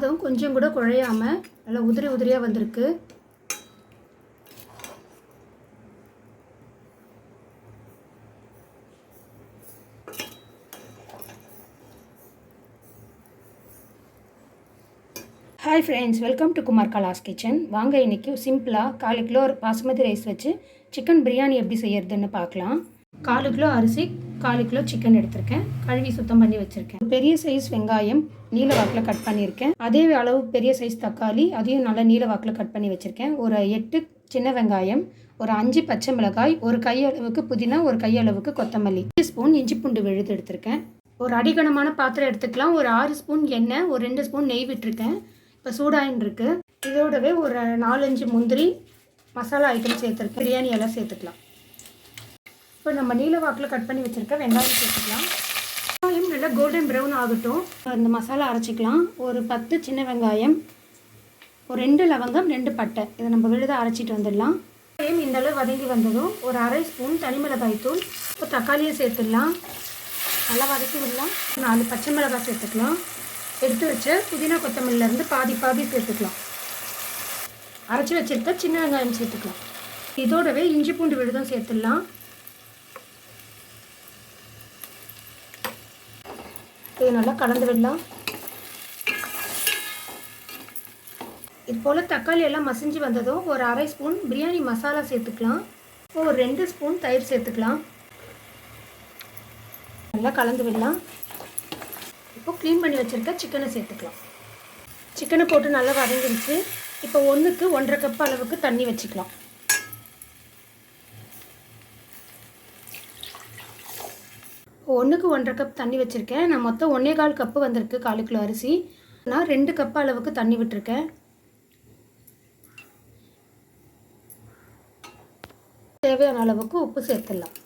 சாதம் கொஞ்சம் கூட குழையாமல் நல்லா உதிரி உதிரியாக வந்திருக்கு. Hi friends welcome to Kumar கலாஸ் kitchen வாங்க இன்றைக்கி சிம்பிளாக கால் கிலோ பாசுமதி ரைஸ் வச்சு சிக்கன் பிரியாணி எப்படி செய்யறதுன்னு பார்க்கலாம். காலு கிலோ அரிசி காலு கிலோ சிக்கன் எடுத்திருக்கேன். கழுவி சுத்தம் பண்ணி வச்சுருக்கேன். பெரிய சைஸ் வெங்காயம் நீல வாக்கில் கட் பண்ணியிருக்கேன். அதே அளவு பெரிய சைஸ் தக்காளி அதையும் நல்லா நீல வாக்கில் கட் பண்ணி வச்சுருக்கேன். ஒரு எட்டு சின்ன வெங்காயம் ஒரு அஞ்சு பச்சை மிளகாய் ஒரு கையளவுக்கு புதினா ஒரு கையளவுக்கு கொத்தமல்லி ஒரு ஸ்பூன் இஞ்சி பூண்டு விழுது எடுத்திருக்கேன். ஒரு அடிகனமான பாத்திரம் எடுத்துக்கலாம். ஒரு ஆறு ஸ்பூன் எண்ணெய் ஒரு ரெண்டு ஸ்பூன் நெய் விட்டுருக்கேன். இப்போ சூடாயின் இருக்குது இதோடவே ஒரு நாலஞ்சு முந்திரி மசாலா ஐட்டம் சேர்த்துருக்கேன். பிரியாணி எல்லாம் சேர்த்துக்கலாம். இப்போ நம்ம நீல வாக்கில் கட் பண்ணி வச்சுருக்க வெங்காயம் சேர்த்துக்கலாம். வெங்காயம் நல்லா கோல்டன் ப்ரௌன் ஆகட்டும். இந்த மசாலா அரைச்சிக்கலாம். ஒரு பத்து சின்ன வெங்காயம் ஒரு ரெண்டு லவங்கம் ரெண்டு பட்டை. இதை நம்ம விழுத அரைச்சிட்டு வந்துடலாம். வெங்காயம் இந்த அளவு வதங்கி வந்ததும் ஒரு அரை ஸ்பூன் தனி மிளகாய் தூள். இப்போ தக்காளியை சேர்த்துடலாம். நல்லா வதக்கி விடலாம். நாலு பச்சை மிளகாய் சேர்த்துக்கலாம். எடுத்து வச்ச புதினா கொத்தமல்லிலேருந்து பாதி பாதி சேர்த்துக்கலாம். அரைச்சி வச்சிருக்க சின்ன வெங்காயம் சேர்த்துக்கலாம். இதோடவே இஞ்சி பூண்டு விழுதும் சேர்த்துடலாம். இது நல்லா கலந்து விடலாம். இது போல் தக்காளி எல்லாம் மசிஞ்சு வந்ததும் ஒரு அரை ஸ்பூன் பிரியாணி மசாலா சேர்த்துக்கலாம். ஒரு ரெண்டு ஸ்பூன் தயிர் சேர்த்துக்கலாம். நல்லா கலந்து விடலாம். இப்போ க்ளீன் பண்ணி வச்சுருக்க சிக்கனை சேர்த்துக்கலாம். சிக்கனை போட்டு நல்லா வதங்கிருச்சு. இப்போ ஒன்றுக்கு ஒன்றரை கப் அளவுக்கு தண்ணி வச்சுக்கலாம். ஒன்றுக்கு ஒன்றரை கப் தண்ணி வச்சுருக்கேன். நான் மொத்தம் ஒன்றே கால் கப்பு வந்திருக்கு காலு கிலோ அரிசி. நான் ரெண்டு கப் அளவுக்கு தண்ணி விட்டுருக்கேன். தேவையான அளவுக்கு உப்பு சேர்த்துடலாம்.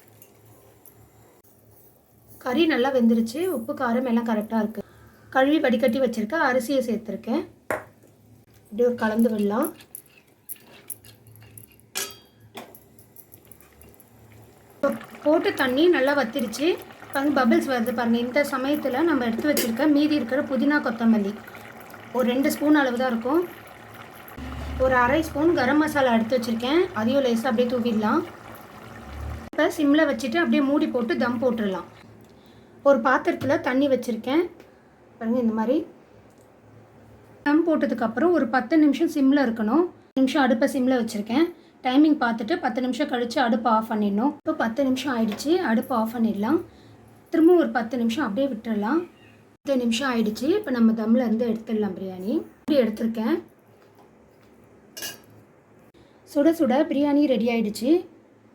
கறி நல்லா வெந்துருச்சு. உப்பு காரம் எல்லாம் கரெக்டாக இருக்குது கழுவி வடிகட்டி வச்சுருக்கேன் அரிசியை சேர்த்துருக்கேன். இப்படி ஒரு கலந்து விடலாம். போட்டு தண்ணி நல்லா வத்திருச்சு. பாருங்க பபிள்ஸ் வருது பாருங்கள் இந்த சமயத்தில் நம்ம எடுத்து வச்சுருக்க மீதி இருக்கிற புதினா கொத்தமல்லி. ஒரு ரெண்டு ஸ்பூன் அளவு தான் இருக்கும். ஒரு அரை ஸ்பூன் கரம் மசாலா எடுத்து வச்சுருக்கேன். அதையும் லேசாக அப்படியே தூவிடலாம். இப்போ சிம்மில் வச்சுட்டு அப்படியே மூடி போட்டு தம் போட்டுடலாம். ஒரு பாத்திரத்தில் தண்ணி வச்சுருக்கேன். பாருங்கள் இந்த மாதிரி. தம் போட்டதுக்கப்புறம் ஒரு பத்து நிமிஷம் சிம்மில் இருக்கணும். நிமிஷம் அடுப்பை சிம்மில் வச்சுருக்கேன். டைமிங் பார்த்துட்டு பத்து நிமிஷம் கழித்து அடுப்பை ஆஃப் பண்ணிடணும். இப்போ பத்து நிமிஷம் ஆயிடுச்சு. அடுப்பை ஆஃப் பண்ணிடலாம். திரும்ப ஒரு பத்து நிமிஷம் அப்படியே விட்டுடலாம் பத்து நிமிஷம் ஆயிடுச்சு. இப்போ நம்ம தம்மில் இருந்து எடுத்துடலாம் பிரியாணி. இப்படி எடுத்திருக்கேன். சுட சுட பிரியாணி ரெடி ஆயிடுச்சு.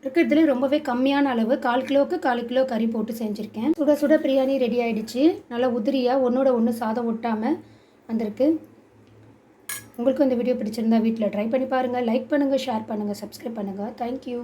இருக்கிறதுல ரொம்பவே கம்மியான அளவு. கால் கிலோவுக்கு கால் கிலோ கறி போட்டு செஞ்சுருக்கேன். சுட சுட பிரியாணி ரெடி ஆயிடுச்சு. நல்லா உதிரியாக ஒன்றோட ஒன்று சாதம் ஒட்டாமல் வந்திருக்கு. உங்களுக்கு இந்த வீடியோ பிடிச்சிருந்தா வீட்டில் ட்ரை பண்ணி பாருங்கள் லைக் பண்ணுங்கள் ஷேர் பண்ணுங்கள் சப்ஸ்கிரைப் பண்ணுங்கள் தேங்க்யூ